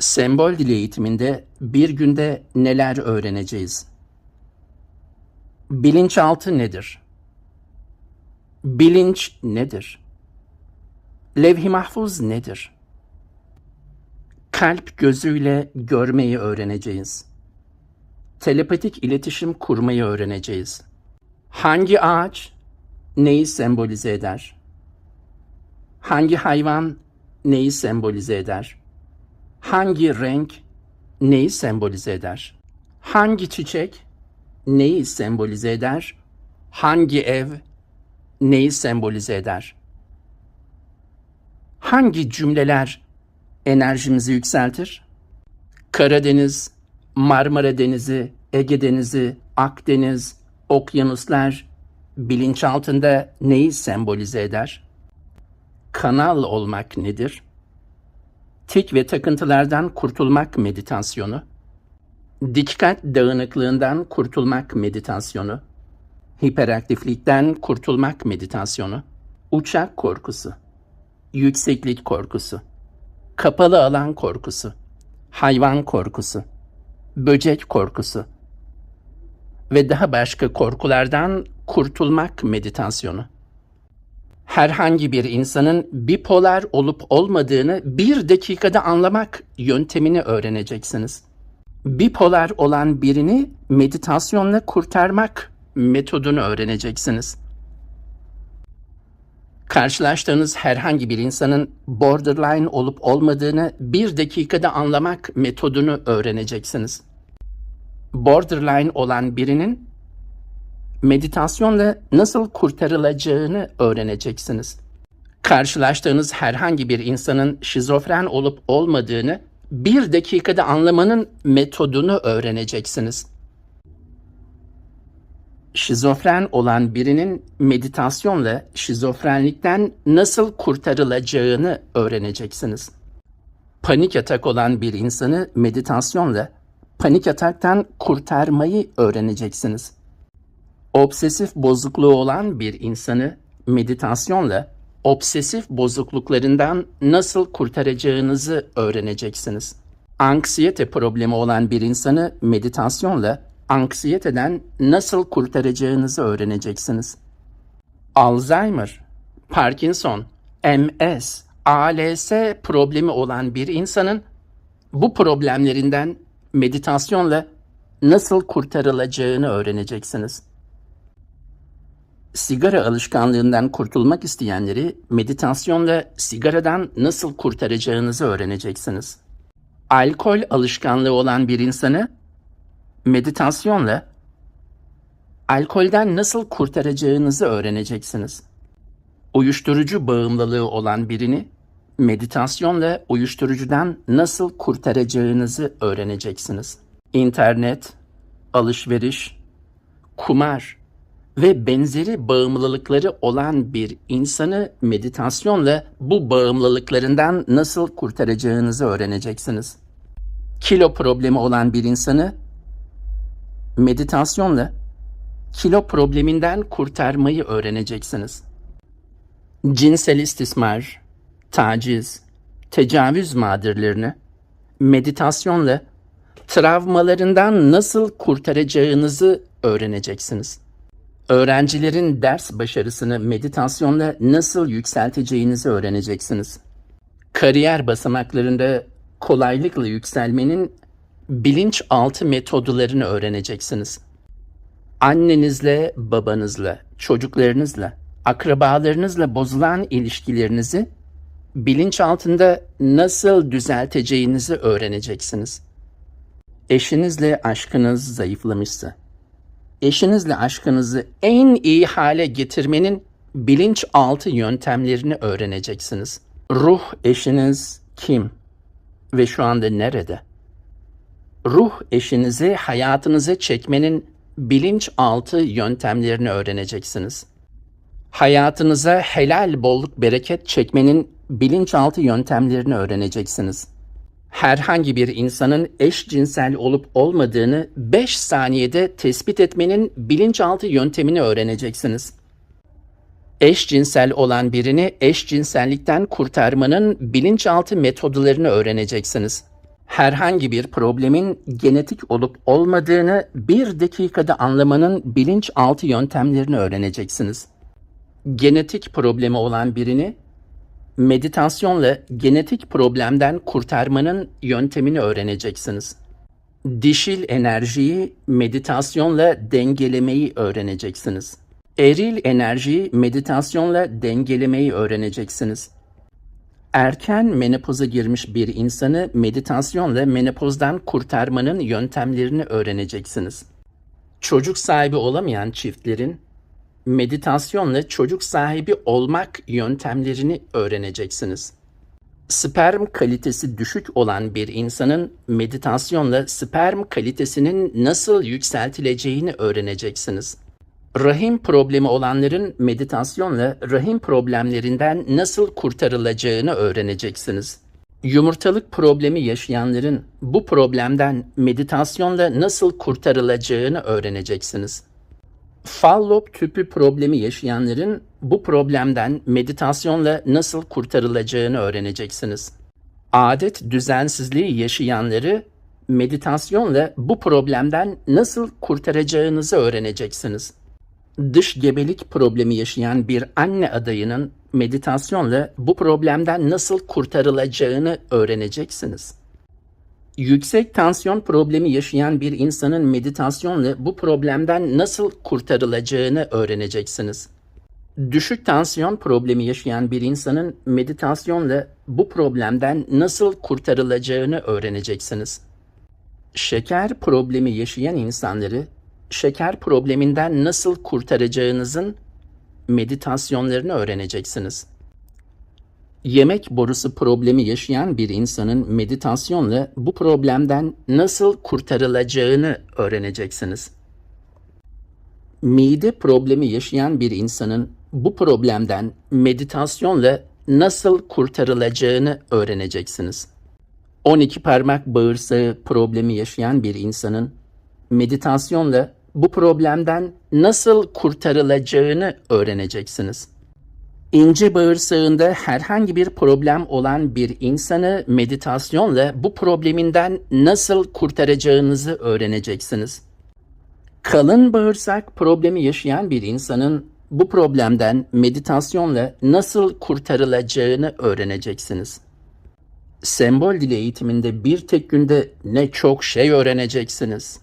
Sembol dili eğitiminde bir günde neler öğreneceğiz? Bilinçaltı nedir? Bilinç nedir? Levh-i mahfuz nedir? Kalp gözüyle görmeyi öğreneceğiz. Telepatik iletişim kurmayı öğreneceğiz. Hangi ağaç neyi sembolize eder? Hangi hayvan neyi sembolize eder? Hangi renk neyi sembolize eder? Hangi çiçek neyi sembolize eder? Hangi ev neyi sembolize eder? Hangi cümleler enerjimizi yükseltir? Karadeniz, Marmara Denizi, Ege Denizi, Akdeniz, okyanuslar bilinçaltında neyi sembolize eder? Kanal olmak nedir? Tik ve takıntılardan kurtulmak meditasyonu, dikkat dağınıklığından kurtulmak meditasyonu, hiperaktiflikten kurtulmak meditasyonu, uçak korkusu, yükseklik korkusu, kapalı alan korkusu, hayvan korkusu, böcek korkusu. Ve daha başka korkulardan kurtulmak meditasyonu herhangi bir insanın bipolar olup olmadığını bir dakikada anlamak yöntemini öğreneceksiniz. Bipolar olan birini meditasyonla kurtarmak metodunu öğreneceksiniz. Karşılaştığınız herhangi bir insanın borderline olup olmadığını bir dakikada anlamak metodunu öğreneceksiniz. Borderline olan birinin meditasyonla nasıl kurtarılacağını öğreneceksiniz. Karşılaştığınız herhangi bir insanın şizofren olup olmadığını bir dakikada anlamanın metodunu öğreneceksiniz. Şizofren olan birinin meditasyonla şizofrenlikten nasıl kurtarılacağını öğreneceksiniz. Panik atak olan bir insanı meditasyonla panik ataktan kurtarmayı öğreneceksiniz obsesif bozukluğu olan bir insanı meditasyonla obsesif bozukluklarından nasıl kurtaracağınızı öğreneceksiniz. Anksiyete problemi olan bir insanı meditasyonla anksiyeteden nasıl kurtaracağınızı öğreneceksiniz. Alzheimer, Parkinson, MS, ALS problemi olan bir insanın bu problemlerinden meditasyonla nasıl kurtarılacağını öğreneceksiniz sigara alışkanlığından kurtulmak isteyenleri meditasyonla sigaradan nasıl kurtaracağınızı öğreneceksiniz. Alkol alışkanlığı olan bir insanı meditasyonla alkolden nasıl kurtaracağınızı öğreneceksiniz. Uyuşturucu bağımlılığı olan birini meditasyonla uyuşturucudan nasıl kurtaracağınızı öğreneceksiniz. İnternet, alışveriş, kumar, ve benzeri bağımlılıkları olan bir insanı meditasyonla bu bağımlılıklarından nasıl kurtaracağınızı öğreneceksiniz. Kilo problemi olan bir insanı meditasyonla kilo probleminden kurtarmayı öğreneceksiniz. Cinsel istismar, taciz, tecavüz mağdurlarını meditasyonla travmalarından nasıl kurtaracağınızı öğreneceksiniz öğrencilerin ders başarısını meditasyonla nasıl yükselteceğinizi öğreneceksiniz. Kariyer basamaklarında kolaylıkla yükselmenin bilinçaltı metodlarını öğreneceksiniz. Annenizle, babanızla, çocuklarınızla, akrabalarınızla bozulan ilişkilerinizi bilinçaltında nasıl düzelteceğinizi öğreneceksiniz. Eşinizle aşkınız zayıflamışsa, eşinizle aşkınızı en iyi hale getirmenin bilinçaltı yöntemlerini öğreneceksiniz. Ruh eşiniz kim ve şu anda nerede? Ruh eşinizi hayatınıza çekmenin bilinçaltı yöntemlerini öğreneceksiniz. Hayatınıza helal bolluk bereket çekmenin bilinçaltı yöntemlerini öğreneceksiniz herhangi bir insanın eşcinsel olup olmadığını 5 saniyede tespit etmenin bilinçaltı yöntemini öğreneceksiniz. Eşcinsel olan birini eşcinsellikten kurtarmanın bilinçaltı metodlarını öğreneceksiniz. Herhangi bir problemin genetik olup olmadığını bir dakikada anlamanın bilinçaltı yöntemlerini öğreneceksiniz. Genetik problemi olan birini meditasyonla genetik problemden kurtarmanın yöntemini öğreneceksiniz. Dişil enerjiyi meditasyonla dengelemeyi öğreneceksiniz. Eril enerjiyi meditasyonla dengelemeyi öğreneceksiniz. Erken menopoza girmiş bir insanı meditasyonla menopozdan kurtarmanın yöntemlerini öğreneceksiniz. Çocuk sahibi olamayan çiftlerin meditasyonla çocuk sahibi olmak yöntemlerini öğreneceksiniz. Sperm kalitesi düşük olan bir insanın meditasyonla sperm kalitesinin nasıl yükseltileceğini öğreneceksiniz. Rahim problemi olanların meditasyonla rahim problemlerinden nasıl kurtarılacağını öğreneceksiniz. Yumurtalık problemi yaşayanların bu problemden meditasyonla nasıl kurtarılacağını öğreneceksiniz. Fallop tüpü problemi yaşayanların bu problemden meditasyonla nasıl kurtarılacağını öğreneceksiniz. Adet düzensizliği yaşayanları meditasyonla bu problemden nasıl kurtaracağınızı öğreneceksiniz. Dış gebelik problemi yaşayan bir anne adayının meditasyonla bu problemden nasıl kurtarılacağını öğreneceksiniz. Yüksek tansiyon problemi yaşayan bir insanın meditasyonla bu problemden nasıl kurtarılacağını öğreneceksiniz. Düşük tansiyon problemi yaşayan bir insanın meditasyonla bu problemden nasıl kurtarılacağını öğreneceksiniz. Şeker problemi yaşayan insanları şeker probleminden nasıl kurtaracağınızın meditasyonlarını öğreneceksiniz. Yemek borusu problemi yaşayan bir insanın meditasyonla bu problemden nasıl kurtarılacağını öğreneceksiniz. Mide problemi yaşayan bir insanın bu problemden meditasyonla nasıl kurtarılacağını öğreneceksiniz. 12 parmak bağırsağı problemi yaşayan bir insanın meditasyonla bu problemden nasıl kurtarılacağını öğreneceksiniz. İnce bağırsağında herhangi bir problem olan bir insanı meditasyonla bu probleminden nasıl kurtaracağınızı öğreneceksiniz. Kalın bağırsak problemi yaşayan bir insanın bu problemden meditasyonla nasıl kurtarılacağını öğreneceksiniz. Sembol dili eğitiminde bir tek günde ne çok şey öğreneceksiniz.